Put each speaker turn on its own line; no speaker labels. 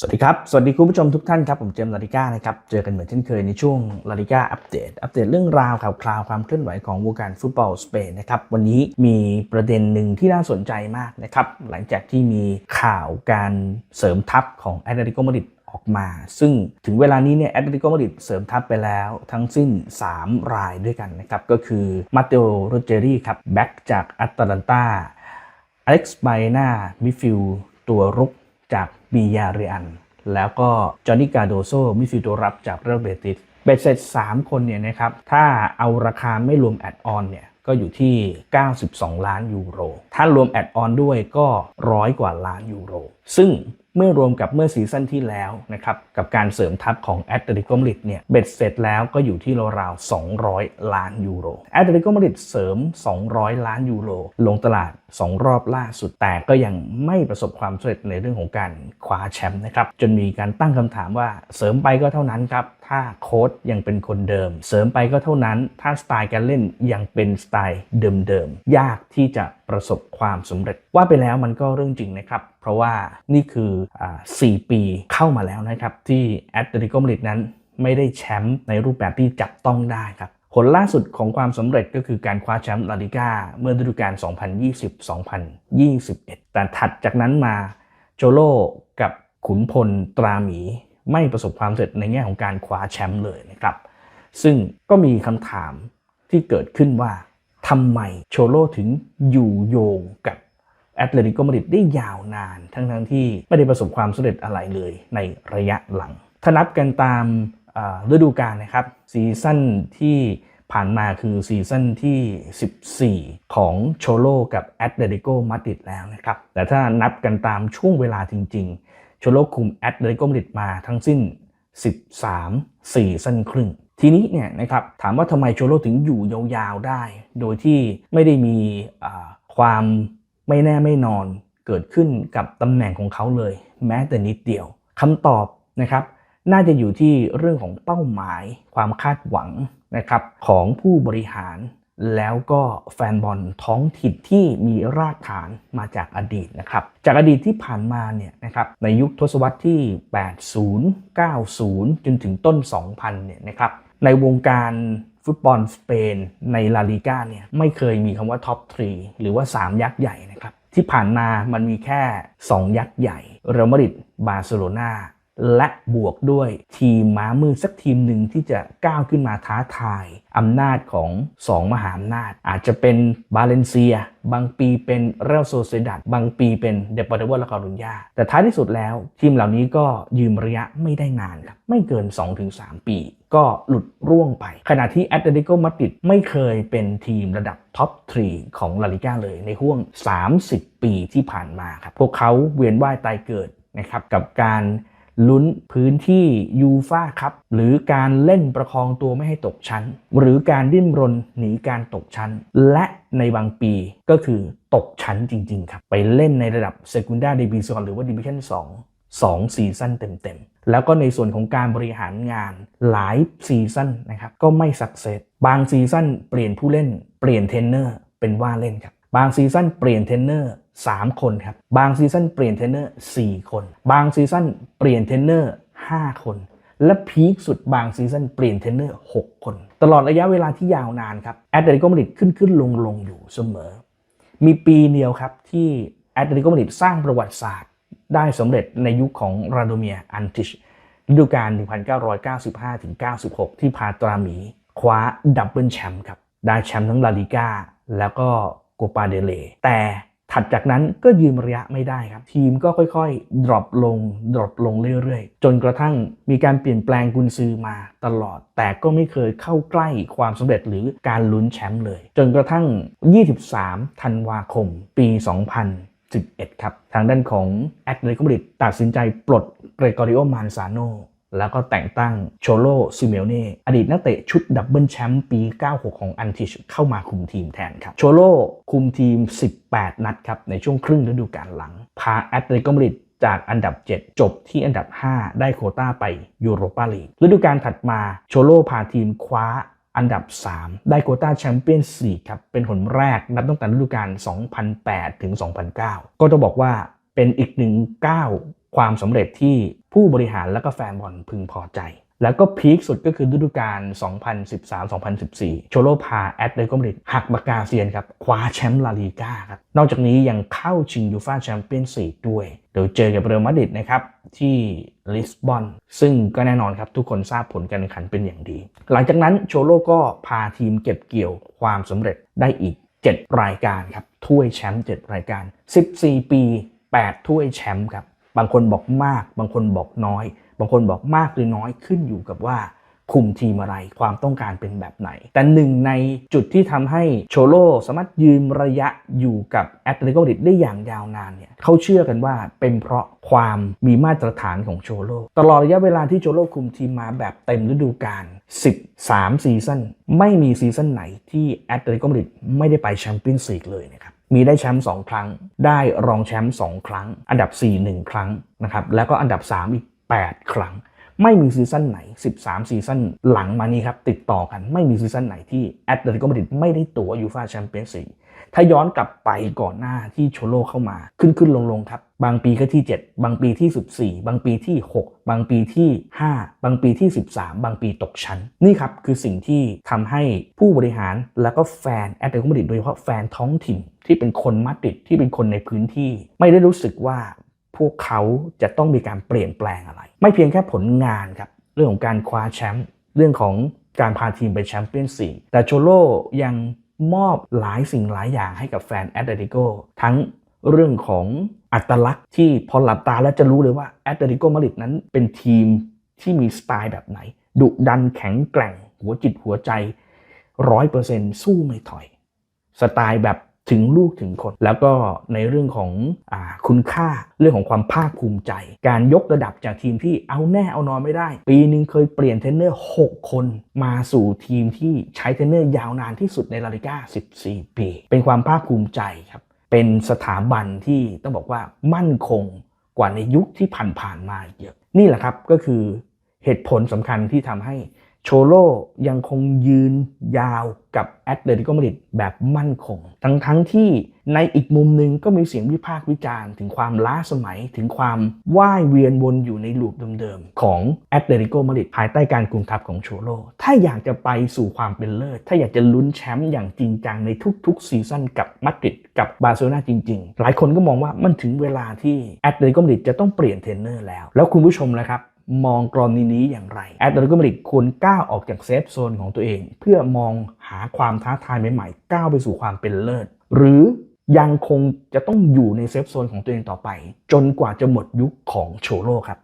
สวัสดีครับ สวัสดีคุณผู้ชมทุกท่านครับ ผมเจมส์ลาลิก้านะครับ เจอกันเหมือนเช่นเคยในช่วงลาลิก้าอัปเดต อัปเดตเรื่องราวข่าวคราวความเคลื่อนไหวของวงการฟุตบอลสเปนนะครับ วันนี้มีประเด็นหนึ่งที่น่าสนใจมากนะครับ หลังจากที่มีข่าวการเสริมทัพของแอตเลติโกมาดริดออกมา ซึ่งถึงเวลานี้เนี่ยแอตเลติโกมาดริดเสริมทัพไปแล้วทั้งสิ้น 3 รายด้วยกันนะครับ ก็คือมาเตโอโรเจอรี่ครับแบ็กจากแอตแลนตาอเล็กซ์ไบนามิฟิลตัวรุกจาก บียาเรียนแล้วก็จอห์นนี่กาโดโซมิฟิลด์ตัวรับจากเรอัลเบติสเบ็ดเสร็จ 3 คนเนี่ยนะครับ ถ้าเอาราคาไม่รวมแอดออนเนี่ยก็อยู่ที่ 92 ล้านยูโร ถ้ารวมแอดออนด้วยก็ร้อยกว่าล้านยูโร ซึ่งเมื่อรวมกับเมื่อซีซั่นที่แล้วนะครับกับการเสริมทัพของแอตเลติโกมาริดเนี่ยเบ็ดเสร็จแล้วก็อยู่ที่ราวๆ200 ล้านยูโรแอตเลติโกมาริดเสริม 200 ล้านยูโรลงตลาด 2 รอบล่าสุดแต่ก็ยังไม่ประสบความสำเร็จในเรื่องของการคว้าแชมป์นะครับจนมีการตั้งคำถามว่าเสริมไปก็เท่านั้นครับถ้าโค้ชยังเป็นคนเดิม เสริมไปก็เท่านั้น ถ้าสไตล์การเล่นยังเป็นสไตล์เดิมๆยากที่จะ ประสบความสำเร็จว่าไปแล้วมันก็เรื่องจริงนะครับ เพราะว่านี่คืออ่า4ปีเข้ามาแล้วนะครับ ที่แอตเลติโกมาดริดนั้นไม่ได้แชมป์ในรูปแบบที่จับต้องได้ครับผลล่าสุดของความสำเร็จก็คือการคว้าแชมป์ลาลิก้าเมื่อฤดูกาล 2020-2021 แต่ถัดจากนั้นมาโจโลกับขุนพลตราหมีไม่ประสบความสำเร็จในแง่ของการคว้าแชมป์เลยนะครับ ซึ่งก็มีคำถามที่เกิดขึ้นว่า ทำไมโชโลถึงอยู่โยงกับแอตเลติโกมาดริดได้ยาวนาน ทั้งๆที่ไม่ได้ประสบความสำเร็จอะไรเลยในระยะหลัง ถ้านับกันตามฤดูกาลนะครับ ซีซั่นที่ผ่านมาคือซีซั่นที่ 14 ของโชโลกับแอตเลติโกมาดริดแล้วนะครับ แต่ถ้านับกันตามช่วงเวลาจริง ๆ โชโลคุมแอตเลติโกมาดริดมาทั้งสิ้น 13ซีซั่นครึ่ง ทีนี้เนี่ยนะครับถามว่าทำไมโชโลถึงอยู่ยาวๆได้ โดยที่ไม่ได้มีความไม่แน่ไม่นอนเกิดขึ้นกับตำแหน่งของเขาเลย แม้แต่นิดเดียวคำตอบนะครับ น่าจะอยู่ที่เรื่องของเป้าหมาย ความคาดหวังนะครับของผู้บริหารแล้วก็แฟนบอลท้องถิ่นที่มีรากฐานมาจากอดีตนะครับ จากอดีตที่ผ่านมาเนี่ยนะครับในยุคทศวรรษที่ 80 90 จนถึงต้น 2000 เนี่ยนะครับ ในวงการฟุตบอลสเปนในลาลิก้าเนี่ยไม่เคยมีคำว่าท็อป3หรือว่า 3 ยักษ์ใหญ่นะครับ ที่ผ่านมามันมีแค่ 2 ยักษ์ใหญ่เรอัลมาดริดบาร์เซโลนา และบวกด้วยทีมม้ามืดสักทีมหนึ่งที่จะก้าวขึ้นมาท้าทายอำนาจของ 2 มหาอำนาจ อาจจะเป็นบาเลนเซีย บางปีเป็นเรอัลโซเซดัดบางปีเป็นเดปอร์ตเวอร์ลาคารุญญาแต่ท้ายที่สุดแล้ว ทีมเหล่านี้ก็ยืมระยะไม่ได้นานครับไม่เกิน 2-3 ปี ก็หลุดร่วงไป ขณะที่แอตเลติโกมาดริดไม่เคยเป็นทีมระดับท็อป3ของลาลิก้าเลยในห่วง 30 ปีที่ผ่านมาครับพวกเขาเวียนว่ายตายเกิดนะครับกับการ ลุ้นพื้นที่ยูฟ่าครับหรือการเล่นประคองตัวไม่ให้ตกชั้น หรือการดิ้นรนหนีการตกชั้น และในบางปีก็คือตกชั้นจริง ๆ ครับ ไปเล่นในระดับ Secunda Division หรือว่า Division 2 2 ซีซั่นเต็ม ๆ แล้วก็ในส่วนของการบริหารงานหลายซีซั่นนะครับก็ไม่สักเซสบางซีซั่นเปลี่ยนผู้เล่นเปลี่ยนเทรนเนอร์เป็นว่าเล่นครับบางซีซั่นเปลี่ยนเทรนเนอร์ 3 คนครับ บางซีซั่นเปลี่ยนเทรนเนอร์4คน บางซีซั่นเปลี่ยนเทรนเนอร์5 คน และพีคสุดบางซีซั่นเปลี่ยนเทรนเนอร์6คน ตลอดระยะเวลาที่ยาวนานครับแอตเลติโกมาดริดขึ้นขึ้นลงลงอยู่เสมอ มีปีเดียวครับที่แอตเลติโกมาดริดสร้างประวัติศาสตร์ ได้สำเร็จในยุคของราโดเมียอันติชฤดูกาล 1995-96 ที่พาตราหมี คว้าดับเบิลแชมป์ครับ ได้แชมป์ทั้งลาลิก้าแล้วก็โกปาเดเล แต่ ถัดจากนั้นก็ยืมระยะไม่ได้ครับ ทีมก็ค่อยๆ ดรอปลงดรอปลงเรื่อยๆ จนกระทั่งมีการเปลี่ยนแปลงกุนซือมาตลอด แต่ก็ไม่เคยเข้าใกล้ความสำเร็จหรือการลุ้นแชมป์เลย จนกระทั่ง 23 ธันวาคม ปี 2011 ครับ ทางด้านของแอตเลติกมาดริดตัดสินใจปลดเกรกอริโอมานซาโน แล้วก็แต่งตั้งโชโลซิเมลเน่อดีตนักเตะชุดดับเบิลแชมป์ปี 96 ของอันติชเข้ามาคุมทีมแทนครับ โชโลคุมทีม 18 นัดครับ ในช่วงครึ่งฤดูกาลหลัง พาแอตเลติกมาดริดจากอันดับ 7 จบที่อันดับ 5 ได้โคต้าไปยูโรปาลีกฤดูกาลถัดมาโชโลพาทีมคว้าอันดับ 3 ได้โคต้าแชมเปี้ยนส์ลีกครับเป็นผลแรกนับตั้งแต่ฤดูกาล2008 ถึง 2009 ก็จะบอกว่าเป็นอีกหนึ่งก้าว ความสำเร็จที่ผู้บริหารและก็แฟนบอลพึงพอใจ แล้วก็พีคสุดก็คือฤดูกาล 2013-2014 โชโลพาแอตเลติโกมาดริดหักปากกาเซียนครับคว้าแชมป์ลาลีกาครับ นอกจากนี้ยังเข้าชิงยูฟ่าแชมเปี้ยนส์ลีกด้วย โดยเจอกับเรอัลมาดริดนะครับที่ลิสบอน ซึ่งก็แน่นอนครับทุกคนทราบผลการแข่งขันเป็นอย่างดี หลังจากนั้นโชโลก็พาทีมเก็บเกี่ยวความสำเร็จได้อีก 7 รายการครับถ้วยแชมป์7รายการ 14 ปี 8 ถ้วยแชมป์ครับ บางคนบอกมาก บางคนบอกน้อย บางคนบอกมากหรือน้อยขึ้นอยู่กับว่าคุมทีมอะไรความต้องการเป็นแบบไหน แต่หนึ่งในจุดที่ทำให้โชโลสามารถยืนระยะอยู่กับแอตเลติโกมาดริดได้อย่างยาวนานเนี่ยเขาเชื่อกันว่าเป็นเพราะความมีมาตรฐานของโชโลตลอดระยะเวลาที่โชโลคุมทีมมาแบบเต็มฤดูกาล13 ซีซั่นไม่มีซีซั่นไหนที่แอตเลติโกมาดริดไม่ได้ไปแชมเปี้ยนส์ลีกเลยนะครับ มีได้แชมป์2ครั้ง ได้รองแชมป์2ครั้ง อันดับ 4 1 ครั้งนะครับแล้วก็อันดับ 3 อีก 8 ครั้ง ไม่มีซีซั่นไหน 13 ซีซั่นหลังมานี้ครับ ติดต่อกันไม่มีซีซั่นไหนที่แอตเลติโกมาดริดไม่ได้ตั๋วยูฟาแชมเปี้ยนส์ลีกถ้าย้อนกลับไปก่อนหน้าที่โชโลเข้ามาขึ้นขึ้นลงลงครับ บางปีก็ที่ 7 บางปีที่ 14 บางปีที่ 6 บางปีที่ 5 บางปีที่ 13 บางปีตกชั้น นี่ครับคือสิ่งที่ทำให้ผู้บริหารแล้วก็แฟนแอตเลติโกมาดริดโดยเฉพาะแฟนท้องถิ่นที่เป็นคนมาดริดที่เป็นคนในพื้นที่ ไม่ได้รู้สึกว่า พวกเขาจะต้องมีการเปลี่ยนแปลงอะไร ไม่เพียงแค่ผลงานครับ เรื่องของการคว้าแชมป์เรื่องของการพาทีมไปแชมเปี้ยนส์ลีกแต่โชโลยังมอบหลายสิ่งหลายอย่างให้กับแฟนแอตเลติโกทั้งเรื่องของอัตลักษณ์ที่พอหลับตาแล้วจะรู้เลยว่าแอตเลติโกมาดริดนั้นเป็นทีมที่มีสไตล์แบบไหน ดุดันแข็งแกร่ง หัวจิตหัวใจร้อยเปอร์เซ็นต์สู้ไม่ถอย สไตล์แบบถึงลูกถึงคน แล้วก็ในเรื่องของอา คุณค่าเรื่องของความภาคภูมิใจ การยกระดับจากทีมที่เอาแน่เอานอนไม่ได้ ปีหนึ่งเคยเปลี่ยนเทรนเนอร์ 6 คนมาสู่ทีมที่ใช้เทรนเนอร์ยาวนานที่สุดในลาลิก้า 14 ปี เป็นความภาคภูมิใจครับ เป็นสถาบันที่ต้องบอกว่ามั่นคงกว่าในยุคที่ผ่านๆมาเยอะ นี่แหละครับก็คือเหตุผลสำคัญที่ทำให้ โชโลยังคงยืนยาวกับแอตเลติโกมาดริดแบบมั่นคง ทั้งทั้งที่ในอีกมุมหนึ่งก็มีเสียงวิพากษ์วิจารณ์ถึงความล้าสมัยถึงความว่ายเวียนวนอยู่ในลูปเดิมๆ ของแอตเลติโกมาดริดภายใต้การกุมทัพของโชโล ถ้าอยากจะไปสู่ความเป็นเลิศ ถ้าอยากจะลุ้นแชมป์อย่างจริงจังในทุกๆ ซีซั่นกับมาดริดกับบาร์เซโลนาจริงๆ หลายคนก็มองว่ามันถึงเวลาที่แอตเลติโกมาดริดจะต้องเปลี่ยนเทรนเนอร์แล้ว แล้วคุณผู้ชมนะครับ มองกรณีนี้อย่างไรแอตเลติโกมาดริดควรก้าวออกจากเซฟโซนของตัวเอง เพื่อมองหาความท้าทายใหม่ๆ ก้าวไปสู่ความเป็นเลิศ หรือยังคงจะต้องอยู่ในเซฟโซนของตัวเองต่อไป จนกว่าจะหมดยุคของโชโลครับ